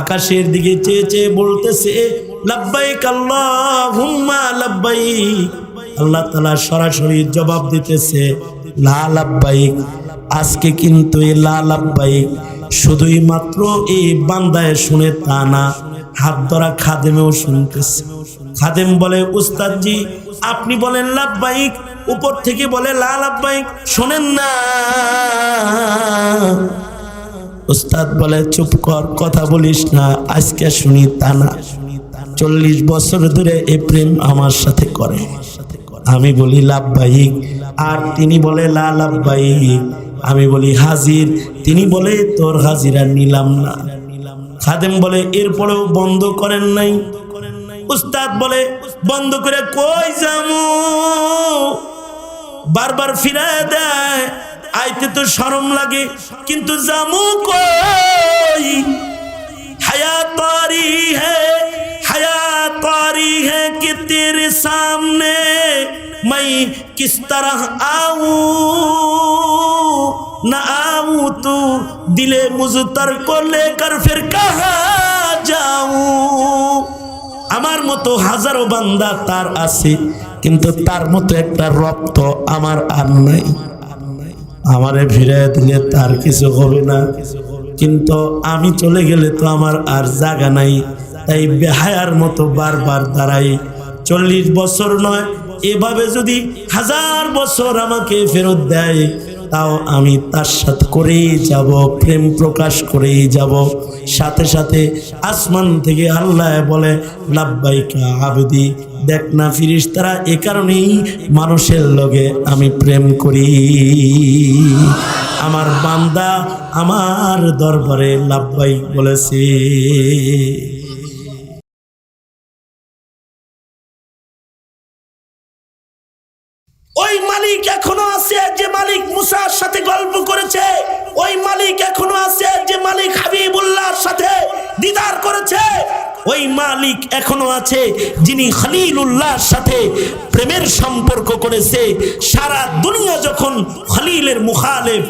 আকাশের দিকে চেয়ে চেয়ে বলতেছে, লাব্বাইক আল্লাহুম্মা লাব্বাইক। আল্লাহ তাআলা সরাসরি জবাব দিতেছে লাব্বাইক। আজকে কিন্তু এই লা লাব্বাইক শুধুই মাত্র এই বান্দায় শুনে তা না, হাত ধরা খাদেমেও শুনতেছে। খাদেম বলে, উস্তাদজি, আপনি বলেন লাব্বাইক? উপর থেকে বলে, লা লাব্বাইক। শোনেন না। উস্তাদ বলে, চুপ কর, কথা বলিস না, আজকে শুনি তা না। চল্লিশ বছর ধরে এ প্রেম আমার সাথে করে। আমি বলি, লাভবাহিক। আর তিনি বলে, লা লাভবাহিক। আমি বলি, হাজির। তিনি বলে, তোর হাজিরা নিলাম না। খাদেম বলে, এরপরেও বন্ধ করেন নাই। উস্তাদ বলে, বন্ধ করে কই যামু বারবার ফিরায় দেয় আইতে তো শরম লাগে, কিন্তু জামু কই? হায়া তারি হে হায়া তারি হে কি তেরে সামনে? মাই কিস তরহ আউ? না আউ তু? দিলে মুজতর কো লেকার ফির কাহা যাও আমার মতো হাজারো বান্দা তার আছে, কিন্তু তার মতো একটা রক্ত আমার আর নাই। আমারে ফিরে দিলে তার কিছু হবে না। কিন্তু আমি চলে গেলে তো আমার আর জায়গা নাই। তাই বেহায়ার মতো বারবার দাঁড়াই। চল্লিশ বছর নয়, এভাবে যদি হাজার বছর আমাকে ফেরত দেয় তাও আমি তার সাথে করেই যাব, প্রেম প্রকাশ করেই যাব। সাথে সাথে আসমান থেকে আল্লাহ বলে, লাব্বাইকা আবেদি। দেখ না ফিরিস তারা এ কারণেই মানুষের লগে আমি প্রেম করি। আমার বান্দা আমার দরবারে লাভবাই বলেছে। যে মালিক মুসার সাথে গল্প করেছে, ওই মালিক এখনও আছে, যে মালিক হাবিবুল্লাহর সাথে দিদার করেছে, ওই মালিক এখনও আছে যিনি খলিলুল্লাহর সাথে প্রেমের সম্পর্ক করেছে। সারা দুনিয়া যখন খলিলের মুখালেফ,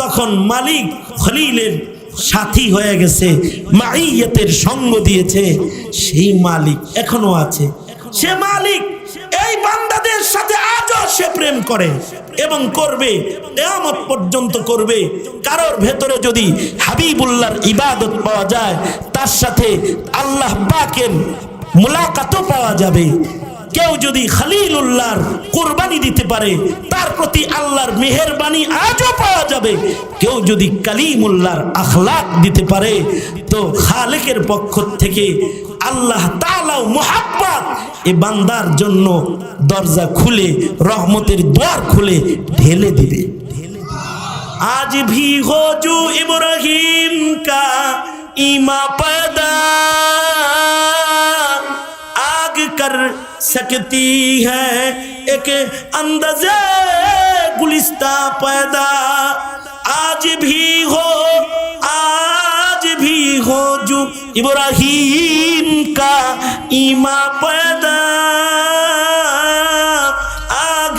তখন মালিক খলিলের সাথী হয়ে গেছে মাইয়াতের সঙ্গ দিয়েছে। সেই মালিক এখনও আছে। সে মালিক এই বান্দাদের সাথে আজও সে প্রেম করে এবং করবে, কেয়ামত পর্যন্ত করবে। কারোর ভেতরে যদি হাবিবুল্লাহর ইবাদত পাওয়া যায়, তার সাথে আল্লাহ পাকের মুলাকাতও পাওয়া যাবে। কেউ যদি খালিলুল্লাহর কোরবানি দিতে পারে, তার প্রতি আল্লাহর মেহেরবানি আজও পাওয়া যাবে। কেউ যদি কালিমুল্লাহর আখলাক দিতে পারে তো খালেকের পক্ষ থেকে আল্লাহ তালাও মোহাব্বত এ বান্দার জন্য দরজা খুলে রহমতের দ্বার খুলে ঢেলে দিবে आज भी हो जो इब्राहिम का ईमा पैदा आग कर सकती है एक अंदाजे गुलिस्ता पैदा आज भी हो आज ہو جو ابراہیم کا ایماں پیدا آگ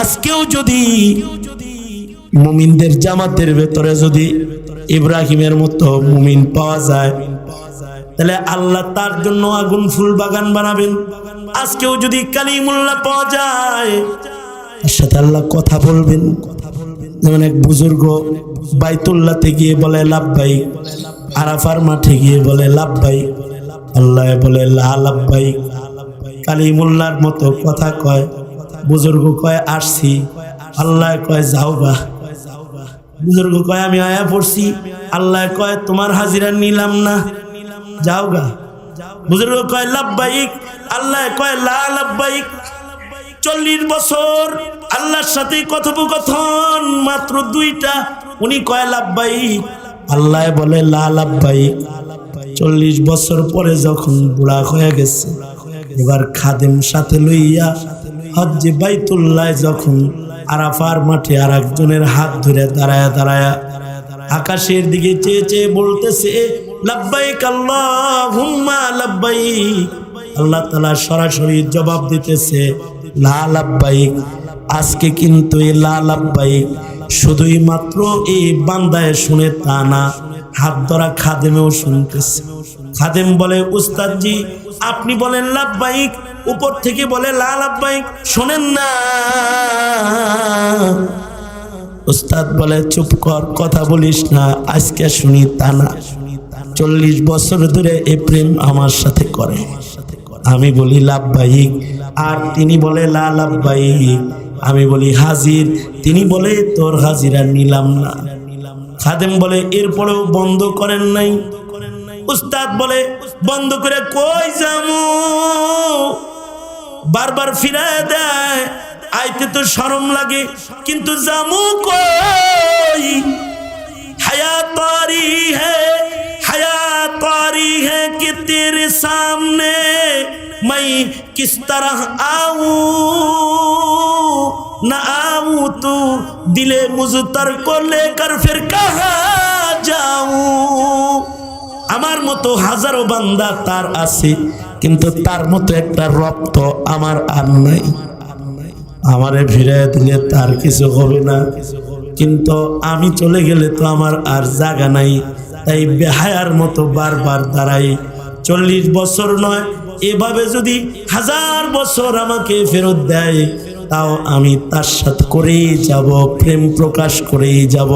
আজকেও যদি মুমিনদের জামাতের ভেতরে যদি ইব্রাহিমের মতো মুমিন পাওয়া যায়, তাহলে আল্লাহ তার জন্য আগুন ফুল বাগান বানাবেন। আজকেও যদি কালিমুল্লা পাওয়া যায় সাথে আল্লাহ কথা বলবেন। যেমন এক বুজুর্গ বাইতুল্লাতে গিয়ে বলে লাভবাই আরাফার মাঠে গিয়ে বলে লাভবাই আল্লাহ বলে, লা লাভবাই কালিমুল্লার মতো কথা কয়। বুজুর্গ কয়, আসছি। আল্লাহ কয়, যাও বা বুজুর্গ কয়, আমি আয়া পড়ছি। আল্লাহ কয়, তোমার হাজিরা নিলাম না। যাও গা। বুজুর্গ কয় লাভবাইক আল্লাহ কয়, লা লাভবাইক চল্লিশ বছর। আল্লাহর সাথে কথোপকথন, মাত্র দুইটা। উনি কয়, লাভবাইক। আল্লাহ বলে, লা লাভবাইক। চল্লিশ বছর পরে যখন বুড়া হয়ে গেছে, এবার খাদেম সাথে লইয়া হজ্জে বাইতুল্লাহ যখন আরাফার মাঠে আর একজনের হাত ধরে দাঁড়ায়া দাঁড়ায়া আকাশের দিকে চেয়ে চেয়ে বলতেছে লাব্বাইক আল্লাহুম্মা লাব্বাইক আল্লাহ তালা সরাসরি জবাব দিতেছে লা লাব্বাইক আজকে কিন্তু এই লাল শুধুই মাত্র এই বান্দায় শুনে তা না, হাত ধরা খাদেমেও শুনতেছে। খাদেম বলে, উস্তাদজি, আপনি বলেন লাভবাহিক উপর থেকে বলে লাল শোনেন না। উস্তাদ বলে, চুপ কর, কথা বলিস না, আজকে শুনি তা না। চল্লিশ বছর ধরে এ প্রেম আমার সাথে করে। আমি বলি, লাভবাহিক। আর তিনি বলে, লা লাভবাহিক। আমি বলি, হাজির। তিনি বলে, তোর হাজিরা নিলাম না। খাদেম বলে, এরপরেও বন্ধ করেন নাই। উস্তাদ বলে, বন্ধ করে কই যামু বারবার ফিরায় দেয়, আইতে তো সরম লাগে, কিন্তু জামু কই? হায়া তারি হে হায়া तारी है कि तेरे सामने मैं किस तरह आऊं न आऊं तू दिले मुजतर को लेकर फिर कहा जाऊं আমার মতো হাজারো বান্দা তার আছে কিন্তু তার মতো একটা রক্ত আমার আর নাই আমারে ফিরে দিলে তার কিছু হবে না কিন্তু আমি চলে গেলে তো আমার আর জায়গা নাই তাই বেহায়ার মতো বারবার দাঁড়াই। চল্লিশ বছর নয়, এভাবে যদি হাজার বছর আমাকে ফেরত দেয়, তাও আমি তার সাথে করেই যাব, প্রেম প্রকাশ করেই যাব।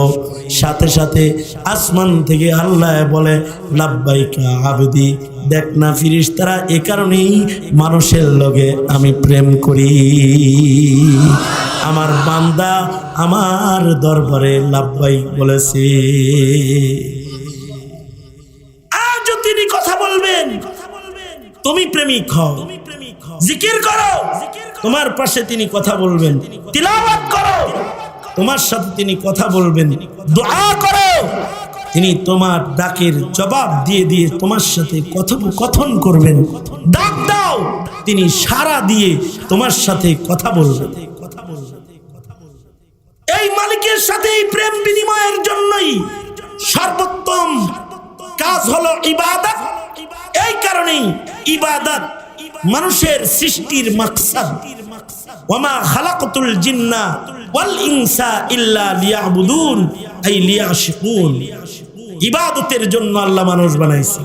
সাথে সাথে আসমান থেকে আল্লাহ বলে লাভবাইকা আবেদি। দেখ না ফিরিস তারা এ কারণেই মানুষের লগে আমি প্রেম করি। আমার বান্দা আমার দরবারে লাভবাই বলেছে আজও তিনি কথা বলবেন তুমি প্রেমিক হও। জিকির করো। তোমার পাশে তিনি কথা বলবেন। তিলাওয়াত করো। তোমার সাথে তিনি কথা বলবেন। দোয়া করো। তিনি তোমার ডাকের জবাব দিয়ে দিয়ে তোমার সাথে কথোপকথন করবেন। ডাক দাও। তিনি সারা দিয়ে তোমার সাথে কথা বলবেন। এই মালিকের সাথে এই প্রেম বিনিময়ের জন্যই সর্বোত্তম কাজ হলো ইবাদত। এই কারণেই ইবাদত, মানুষের সৃষ্টির মাকসাদ। ওমা খালাকতুল জিন্না ওয়াল ইনসা ইল্লা লিয়াবুদুন আই লিয়াশিকুন। ইবাদতের জন্য আল্লাহ মানুষ বানাইছে।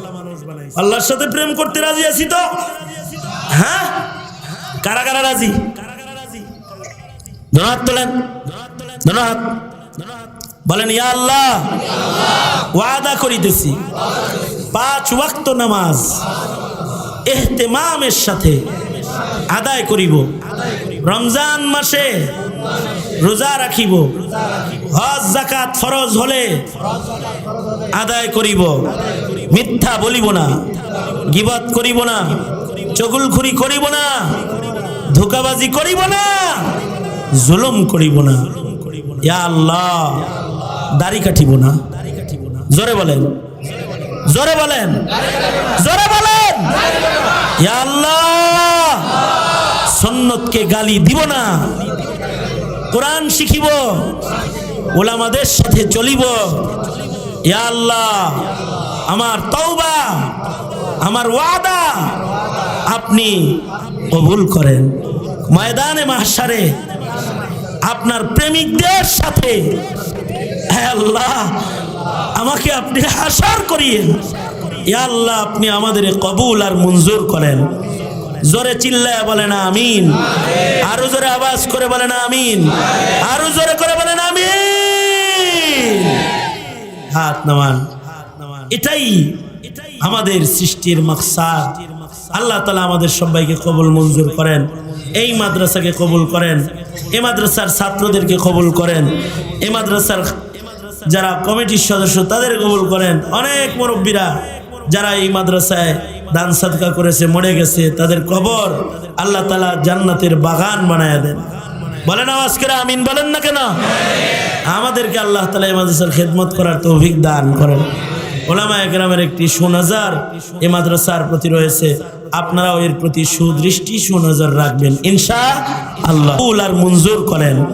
আল্লাহর সাথে প্রেম করতে রাজি আছি তো? হ্যাঁ? কারা কারা রাজি? ধন্যবাদ তোলেন। ধন্যবাদ। বলেন, ইয়া আল্লাহ, ওয়াদা করিতেছি। পাঁচ ওয়াক্ত নামাজ। এহতেমামের সাথে আদায় করিব। রমজান মাসে রোজা রাখিব। হজ জাকাত ফরজ হলে আদায় করিব। মিথ্যা বলিব না, গিবত করিব না, চগুলখুরি করিব না, ধোকাবাজি করিব না, জুলুম করিব না। ইয়া আল্লাহ, দাড়ি কাটিব না। জোরে বলেন। জোরে বলেন। জোরে বলেন। আল্লাহ সন্ন্যতকে গালি দিব না। কোরআন শিখিব, ওলামাদের সাথে চলিব। ইয়া আল্লাহ, আমার তওবা, আমার ওয়াদা আপনি কবুল করেন। ময়দানে মাহসারে আপনার প্রেমিকদের সাথে আল্লাহ, আমাকে আপনি হাসার করিয়েন। ইয়া আল্লাহ, আপনি আমাদের কবুল আর মঞ্জুর করেন। জোরে চিল্লায় বলেন আমিন। আরও জোরে আওয়াজ করে বলেন আমিন। আরও জোরে করে বলেন আমিন। হাত নামান। এটাই আমাদের সৃষ্টির মাকসাদ। আল্লাহ তালা আমাদের সবাইকে কবুল মঞ্জুর করেন। এই মাদ্রাসাকে কবুল করেন। এ মাদ্রাসার ছাত্রদেরকে কবুল করেন। এ মাদ্রাসার যারা কমিটির সদস্য, তাদের কবুল করেন। অনেক মুরব্বীরা যারা এই মাদ্রাসায় দান সাদকা করেছে, মরে গেছে, তাদের কবর আল্লাহ তালা জান্নাতের বাগান বানায় দেন। বলেন আওয়াজ করে আমিন বলেন না কেন? আমাদেরকে আল্লাহ তালা এই মাদ্রাসার খেদমত করার তৌফিক দান করেন। ওলামা একরামের একটি সুনজার এ মাদ্রাসার প্রতি রয়েছে। আপনারাও এর প্রতি সুদৃষ্টি, সুনজর রাখবেন। ইনশা আল্লাহ আর মঞ্জুর করেন।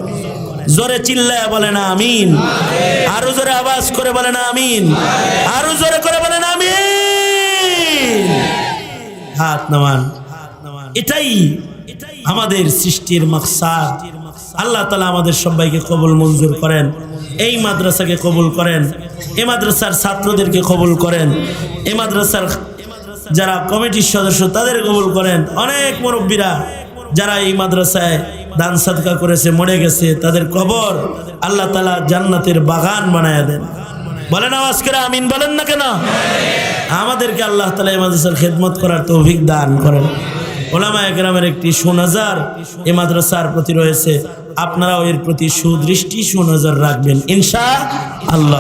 জোরে চিল্লায় বলেন আমিন। আরও জোরে আওয়াজ করে বলেন আমিন। আরও জোরে করে বলেন আমিন। হাত নামান। এটাই আমাদের সৃষ্টির মাকসাদ। আল্লাহ তালা আমাদের সবাইকে কবুল মঞ্জুর করেন। এই মাদ্রাসাকে কবুল করেন। এ মাদ্রাসার ছাত্রদেরকে কবুল করেন। এ মাদ্রাসার যারা কমিটির সদস্য, তাদের কবুল করেন। অনেক মুরব্বীরা যারা এই মাদ্রাসায় দান সাদকা করেছে, মরে গেছে, তাদের কবর আল্লাহ তালা জান্নাতের বাগান বানায় দেন। বলেন আওয়াজ করে আমিন বলেন না কেন? আমাদেরকে আল্লাহ তালা মাদ্রাসার খেদমত করার তৌফিক দান করেন। ওলামা একরামের একটি সুনজার এ মাদ্রাসার প্রতি রয়েছে। আপনারাও এর প্রতি সুদৃষ্টি সুনজর রাখবেন। ইনশা আল্লাহ।